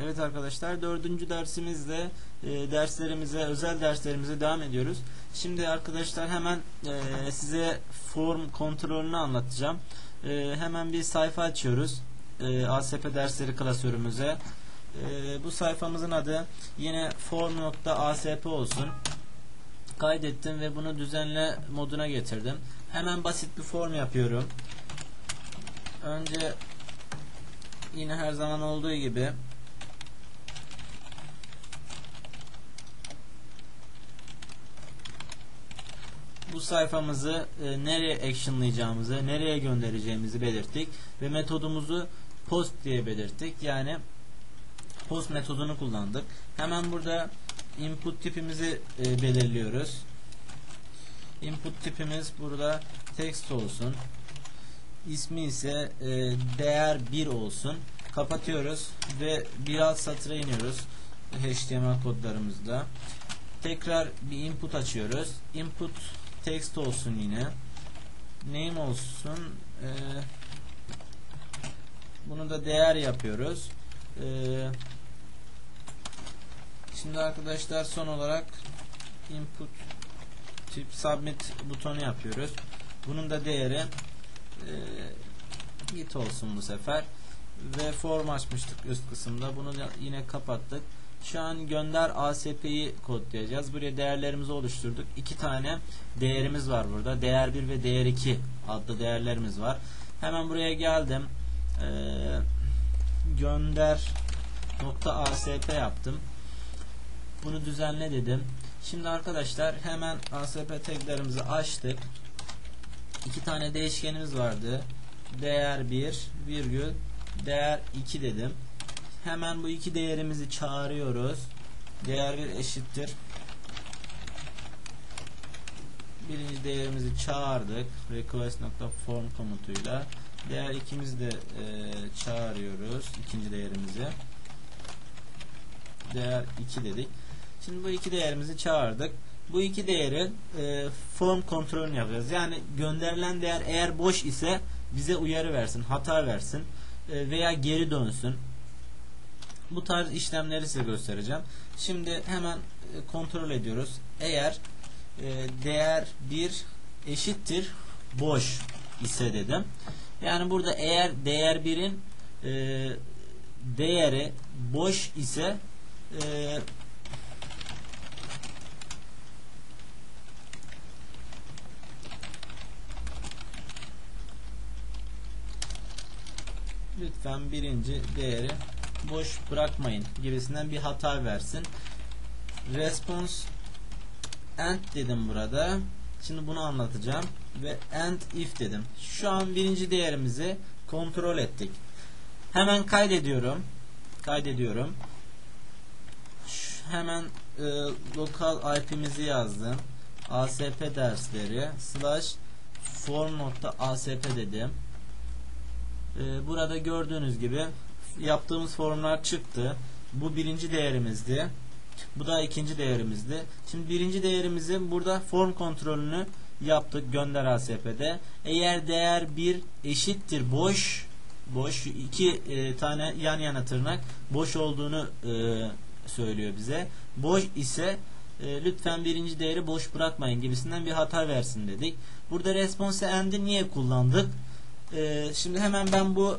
Evet arkadaşlar dördüncü dersimizde e, derslerimize özel derslerimize devam ediyoruz. Şimdi arkadaşlar hemen e, size form kontrolünü anlatacağım. E, hemen bir sayfa açıyoruz. E, ASP dersleri klasörümüze. E, bu sayfamızın adı yine form.asp olsun. Kaydettim ve bunu düzenle moduna getirdim. Hemen basit bir form yapıyorum. Önce yine her zaman olduğu gibi bu sayfamızı e, nereye actionlayacağımızı, nereye göndereceğimizi belirttik ve metodumuzu post diye belirttik. Yani post metodunu kullandık. Hemen burada input tipimizi e, belirliyoruz. Input tipimiz burada text olsun. İsmi ise e, değer 1 olsun. Kapatıyoruz ve bir alt satıra iniyoruz. HTML kodlarımızda. Tekrar bir input açıyoruz. Input text olsun yine. Name olsun. Ee, bunu da değer yapıyoruz. Ee, şimdi arkadaşlar son olarak input tip submit butonu yapıyoruz. Bunun da değeri e, git olsun bu sefer. Ve form açmıştık üst kısımda. Bunu yine kapattık. Şu an gönder ASP'yi kodlayacağız. Buraya değerlerimizi oluşturduk. İki tane değerimiz var burada. Değer 1 ve değer 2 adlı değerlerimiz var. Hemen buraya geldim. Ee, gönder nokta ASP yaptım. Bunu düzenle dedim. Şimdi arkadaşlar hemen ASP taglerimizi açtık. İki tane değişkenimiz vardı. Değer 1 virgül değer 2 dedim hemen bu iki değerimizi çağırıyoruz. Değer 1 eşittir. Birinci değerimizi çağırdık. Request.form komutuyla. Değer ikimizi de e, çağırıyoruz. ikinci değerimizi. Değer 2 dedik. Şimdi bu iki değerimizi çağırdık. Bu iki değerin e, form kontrolünü yapacağız. Yani gönderilen değer eğer boş ise bize uyarı versin, hata versin e, veya geri dönsün bu tarz işlemleri size göstereceğim. Şimdi hemen e, kontrol ediyoruz. Eğer e, değer 1 eşittir boş ise dedim. Yani burada eğer değer 1'in e, değeri boş ise lütfen birinci değeri boş bırakmayın gibisinden bir hata versin. Response end dedim burada. Şimdi bunu anlatacağım ve end if dedim. Şu an birinci değerimizi kontrol ettik. Hemen kaydediyorum. Kaydediyorum. Şu, hemen e, lokal IP'mizi yazdım. ASP dersleri slash form.asp dedim. E, burada gördüğünüz gibi yaptığımız formlar çıktı. Bu birinci değerimizdi. Bu da ikinci değerimizdi. Şimdi birinci değerimizi burada form kontrolünü yaptık gönder ASP'de. Eğer değer 1 eşittir boş boş iki e, tane yan yana tırnak boş olduğunu e, söylüyor bize. Boş ise e, lütfen birinci değeri boş bırakmayın gibisinden bir hata versin dedik. Burada response end'i niye kullandık? E, şimdi hemen ben bu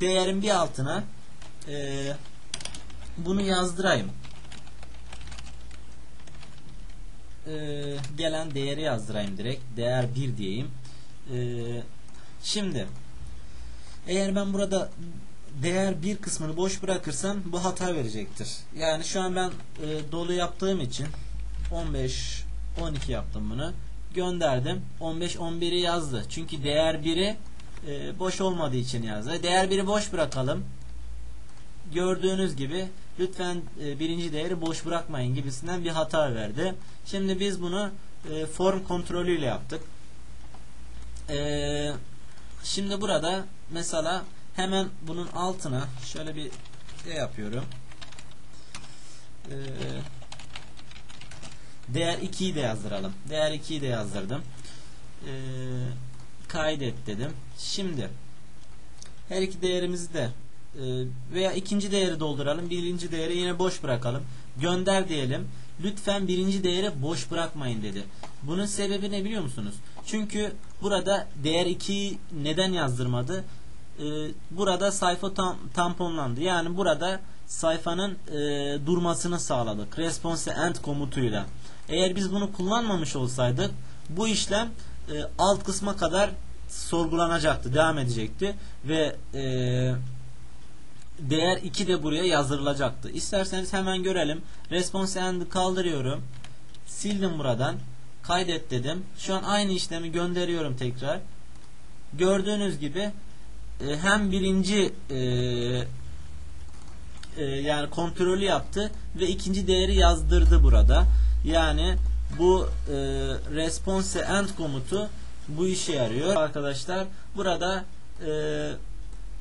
değerin bir altına e, bunu yazdırayım. E, gelen değeri yazdırayım direkt. Değer 1 diyeyim. E, şimdi eğer ben burada değer 1 kısmını boş bırakırsam bu hata verecektir. Yani şu an ben e, dolu yaptığım için 15 12 yaptım bunu. Gönderdim. 15 11'i yazdı. Çünkü değer 1'i e, boş olmadığı için yazdı. Değer 1'i boş bırakalım. Gördüğünüz gibi lütfen e, birinci değeri boş bırakmayın gibisinden bir hata verdi. Şimdi biz bunu e, form kontrolüyle yaptık. E, şimdi burada mesela hemen bunun altına şöyle bir şey yapıyorum. E, değer 2'yi de yazdıralım. Değer 2'yi de yazdırdım. E, kaydet dedim. Şimdi her iki değerimizi de veya ikinci değeri dolduralım. Birinci değeri yine boş bırakalım. Gönder diyelim. Lütfen birinci değeri boş bırakmayın dedi. Bunun sebebi ne biliyor musunuz? Çünkü burada değer 2'yi neden yazdırmadı? Ee, burada sayfa tam, tamponlandı. Yani burada sayfanın e, durmasını sağladık. Response end komutuyla. Eğer biz bunu kullanmamış olsaydık bu işlem e, alt kısma kadar sorgulanacaktı, devam edecekti ve e, değer 2 de buraya yazdırılacaktı. İsterseniz hemen görelim. Response end'i kaldırıyorum. Sildim buradan. Kaydet dedim. Şu an aynı işlemi gönderiyorum tekrar. Gördüğünüz gibi e, hem birinci e, e, yani kontrolü yaptı ve ikinci değeri yazdırdı burada. Yani bu e, response end komutu bu işe yarıyor arkadaşlar. Burada e,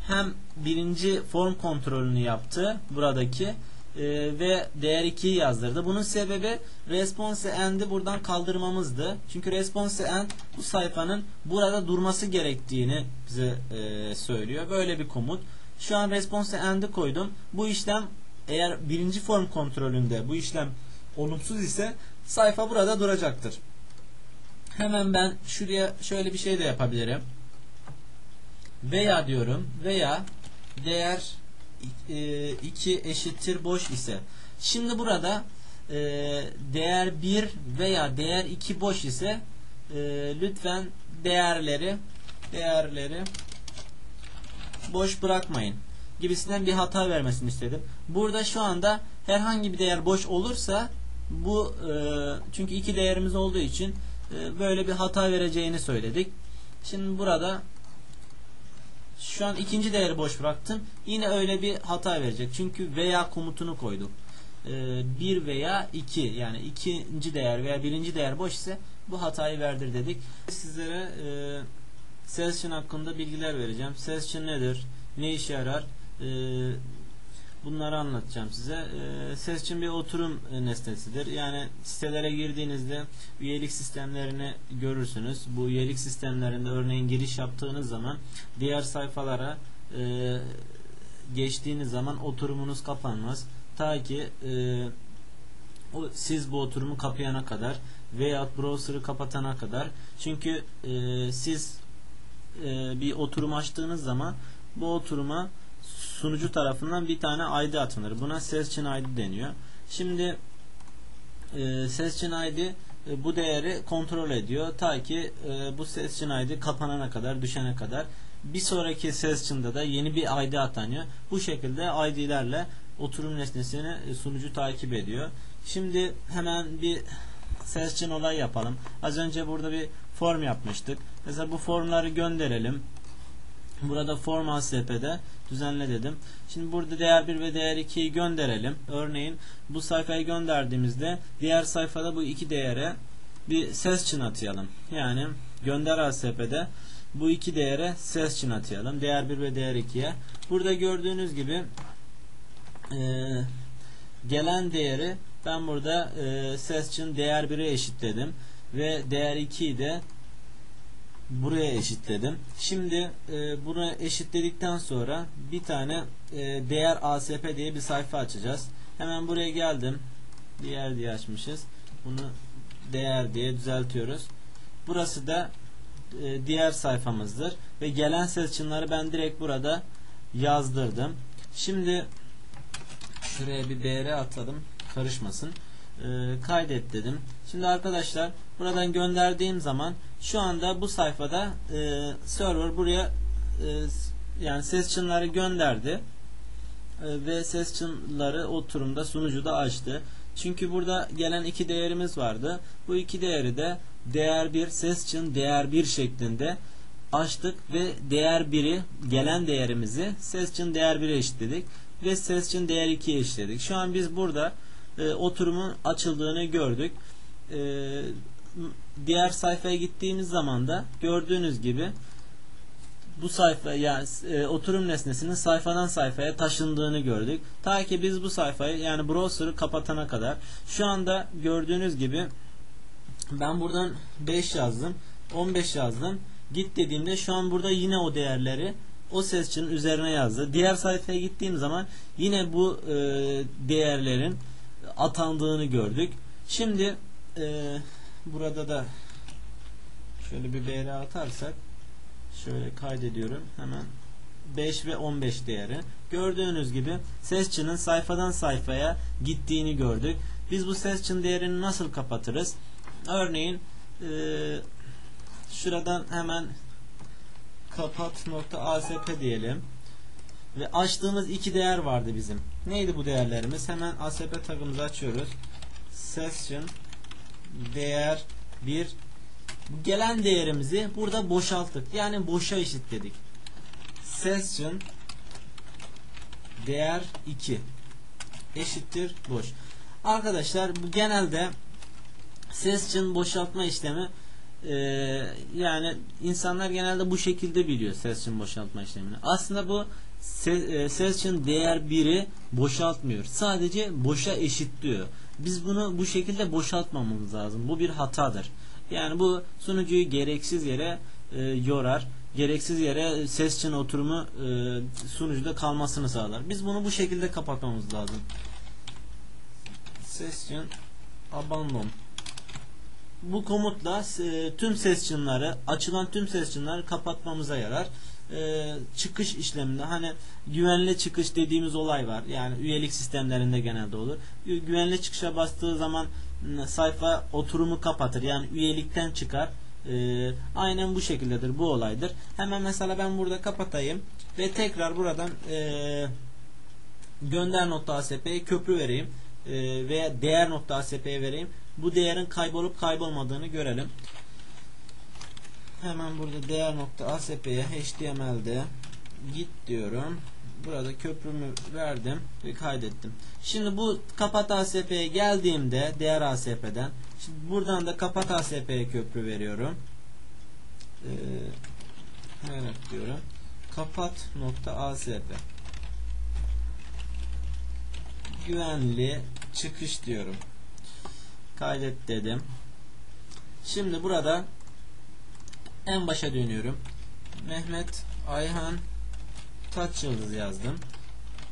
hem birinci form kontrolünü yaptı buradaki e, ve değer 2'yi yazdırdı. Bunun sebebi response end'i buradan kaldırmamızdı. Çünkü response end bu sayfanın burada durması gerektiğini bize e, söylüyor. Böyle bir komut. Şu an response end'i koydum. Bu işlem eğer birinci form kontrolünde bu işlem olumsuz ise sayfa burada duracaktır. Hemen ben şuraya şöyle bir şey de yapabilirim. Veya diyorum veya değer 2 e, eşittir boş ise. Şimdi burada e, değer 1 veya değer 2 boş ise e, lütfen değerleri değerleri boş bırakmayın gibisinden bir hata vermesini istedim. Burada şu anda herhangi bir değer boş olursa bu e, çünkü iki değerimiz olduğu için böyle bir hata vereceğini söyledik. Şimdi burada şu an ikinci değeri boş bıraktım. Yine öyle bir hata verecek. Çünkü veya komutunu koyduk. E, 1 veya 2 yani ikinci değer veya birinci değer boş ise bu hatayı verdir dedik. Sizlere e, Session hakkında bilgiler vereceğim. Session nedir? Ne işe yarar? E, bunları anlatacağım size. E, Session bir oturum nesnesidir. Yani sitelere girdiğinizde üyelik sistemlerini görürsünüz. Bu üyelik sistemlerinde örneğin giriş yaptığınız zaman diğer sayfalara e, geçtiğiniz zaman oturumunuz kapanmaz. Ta ki e, siz bu oturumu kapayana kadar veya browser'ı kapatana kadar çünkü e, siz bir oturum açtığınız zaman bu oturuma sunucu tarafından bir tane ID atılır. Buna session ID deniyor. Şimdi e, session ID e, bu değeri kontrol ediyor. Ta ki e, bu session ID kapanana kadar, düşene kadar. Bir sonraki session'da da yeni bir ID atanıyor. Bu şekilde ID'lerle oturum nesnesini e, sunucu takip ediyor. Şimdi hemen bir session olay yapalım. Az önce burada bir form yapmıştık. Mesela bu formları gönderelim. Burada form ASP'de düzenle dedim. Şimdi burada değer 1 ve değer 2'yi gönderelim. Örneğin bu sayfayı gönderdiğimizde diğer sayfada bu iki değere bir ses çın atayalım. Yani gönder ASP'de bu iki değere ses çın atayalım. Değer 1 ve değer 2'ye. Burada gördüğünüz gibi e, gelen değeri ben burada e, ses çın değer 1'e eşitledim ve değer 2'yi de buraya eşitledim. Şimdi e, bunu eşitledikten sonra bir tane e, değer ASP diye bir sayfa açacağız. Hemen buraya geldim. Diğer diye açmışız. Bunu değer diye düzeltiyoruz. Burası da e, diğer sayfamızdır. Ve gelen seçimleri ben direkt burada yazdırdım. Şimdi şuraya bir değere atladım. Karışmasın. E, kaydet dedim. Şimdi arkadaşlar buradan gönderdiğim zaman şu anda bu sayfada e, server buraya e, yani ses çınları gönderdi e, ve ses çınları oturumda sunucuda açtı. Çünkü burada gelen iki değerimiz vardı. Bu iki değeri de değer 1 ses çın değer 1 şeklinde açtık ve değer 1'i gelen değerimizi ses çın değer 1'e eşitledik ve ses çın değer 2'ye eşitledik. Şu an biz burada e, oturumun açıldığını gördük. E, diğer sayfaya gittiğimiz zaman da gördüğünüz gibi bu sayfa yani e, oturum nesnesinin sayfadan sayfaya taşındığını gördük. Ta ki biz bu sayfayı yani browser'ı kapatana kadar. Şu anda gördüğünüz gibi ben buradan 5 yazdım. 15 yazdım. Git dediğimde şu an burada yine o değerleri o sesçinin üzerine yazdı. Diğer sayfaya gittiğim zaman yine bu e, değerlerin atandığını gördük. Şimdi e, burada da şöyle bir BR atarsak şöyle kaydediyorum hemen 5 ve 15 değeri. Gördüğünüz gibi sesçinin sayfadan sayfaya gittiğini gördük. Biz bu sesçinin değerini nasıl kapatırız? Örneğin e, şuradan hemen kapat nokta asp diyelim. Ve açtığımız iki değer vardı bizim. Neydi bu değerlerimiz? Hemen asp tagımızı açıyoruz. Session değer 1 gelen değerimizi burada boşalttık. Yani boşa eşitledik. Session değer 2 eşittir boş. Arkadaşlar bu genelde session boşaltma işlemi e, yani insanlar genelde bu şekilde biliyor session boşaltma işlemini. Aslında bu session değer 1'i boşaltmıyor. Sadece boşa eşitliyor. Biz bunu bu şekilde boşaltmamamız lazım. Bu bir hatadır. Yani bu sunucuyu gereksiz yere e, yorar. Gereksiz yere ses için oturumu e, sunucuda kalmasını sağlar. Biz bunu bu şekilde kapatmamız lazım. Session abandon bu komutla e, tüm session'ları açılan tüm session'ları kapatmamıza yarar. E, çıkış işleminde hani güvenli çıkış dediğimiz olay var. Yani üyelik sistemlerinde genelde olur. Güvenli çıkışa bastığı zaman sayfa oturumu kapatır. Yani üyelikten çıkar. E, aynen bu şekildedir. Bu olaydır. Hemen mesela ben burada kapatayım ve tekrar buradan e, gönder nokta ASP'ye köprü vereyim e, veya değer nokta ASP'ye vereyim. Bu değerin kaybolup kaybolmadığını görelim. Hemen burada değer nokta ASP'ye HTML'de git diyorum. Burada köprümü verdim ve kaydettim. Şimdi bu kapat ASP'ye geldiğimde değer ASP'den şimdi buradan da kapat ASP'ye köprü veriyorum. Ee, evet diyorum. Kapat nokta ASP güvenli çıkış diyorum. Kaydet dedim. Şimdi burada en başa dönüyorum. Mehmet Ayhan Taç Yıldız yazdım.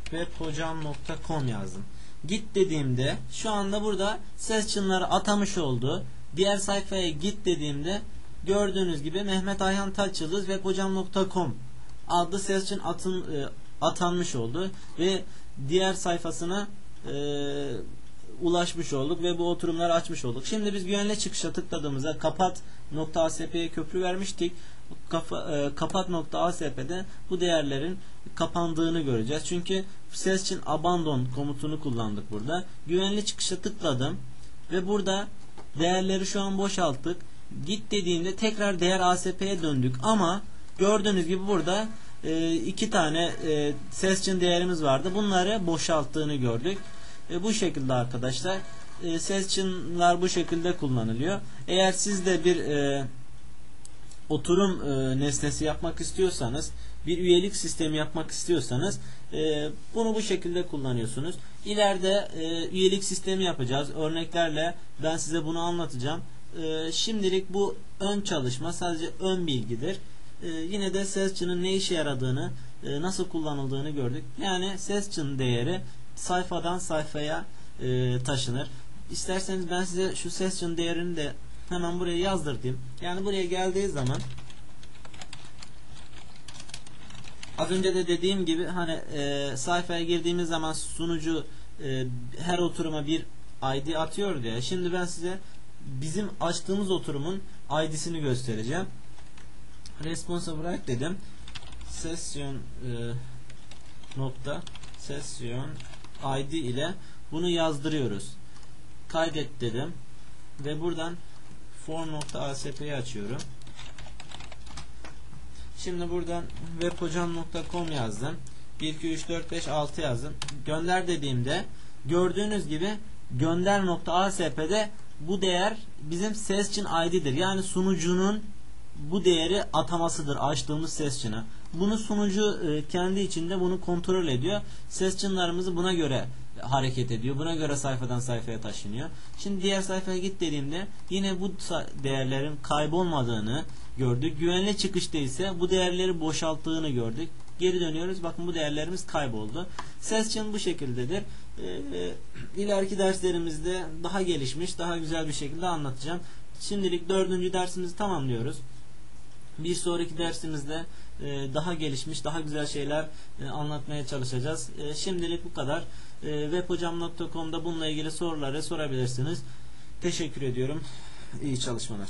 Webhocam.com yazdım. Git dediğimde şu anda burada ses çınları atamış oldu. Diğer sayfaya git dediğimde gördüğünüz gibi Mehmet Ayhan Taç Yıldız webhocam.com adlı ses için atın, e, atanmış oldu ve diğer sayfasına e, ulaşmış olduk ve bu oturumları açmış olduk. Şimdi biz güvenli çıkışa tıkladığımızda kapat nokta ASP'ye köprü vermiştik. Kafa, e, kapat nokta ASP'de bu değerlerin kapandığını göreceğiz. Çünkü ses için abandon komutunu kullandık burada. Güvenli çıkışa tıkladım ve burada değerleri şu an boşalttık. Git dediğimde tekrar değer ASP'ye döndük ama gördüğünüz gibi burada e, iki tane e, ses için değerimiz vardı. Bunları boşalttığını gördük. E, bu şekilde arkadaşlar e, ses çınlar bu şekilde kullanılıyor. Eğer siz de bir e, oturum e, nesnesi yapmak istiyorsanız bir üyelik sistemi yapmak istiyorsanız e, bunu bu şekilde kullanıyorsunuz. İleride e, üyelik sistemi yapacağız. Örneklerle ben size bunu anlatacağım. E, şimdilik bu ön çalışma sadece ön bilgidir. E, yine de sesçinin ne işe yaradığını e, nasıl kullanıldığını gördük. Yani sesçinin değeri sayfadan sayfaya e, taşınır. İsterseniz ben size şu session değerini de hemen buraya yazdırayım. Yani buraya geldiği zaman az önce de dediğim gibi hani e, sayfaya girdiğimiz zaman sunucu e, her oturuma bir ID atıyor diye. Şimdi ben size bizim açtığımız oturumun ID'sini göstereceğim. Responsa bırak dedim. Session e, nokta session ID ile bunu yazdırıyoruz. Kaydet dedim ve buradan form.asp'yi açıyorum. Şimdi buradan webhocam.com yazdım. 1 2 3 4 5 6 yazdım. Gönder dediğimde gördüğünüz gibi gönder.asp'de bu değer bizim ses için ID'dir. Yani sunucunun bu değeri atamasıdır açtığımız sesçine. Bunu sunucu e, kendi içinde bunu kontrol ediyor. Sesçinlerimizi buna göre hareket ediyor. Buna göre sayfadan sayfaya taşınıyor. Şimdi diğer sayfaya git dediğimde yine bu değerlerin kaybolmadığını gördük. Güvenli çıkışta ise bu değerleri boşalttığını gördük. Geri dönüyoruz. Bakın bu değerlerimiz kayboldu. Session bu şekildedir. Ee, ileriki derslerimizde daha gelişmiş, daha güzel bir şekilde anlatacağım. Şimdilik dördüncü dersimizi tamamlıyoruz. Bir sonraki dersimizde e, daha gelişmiş, daha güzel şeyler e, anlatmaya çalışacağız. E, şimdilik bu kadar. E, webhocam.com'da bununla ilgili soruları sorabilirsiniz. Teşekkür ediyorum. İyi çalışmalar.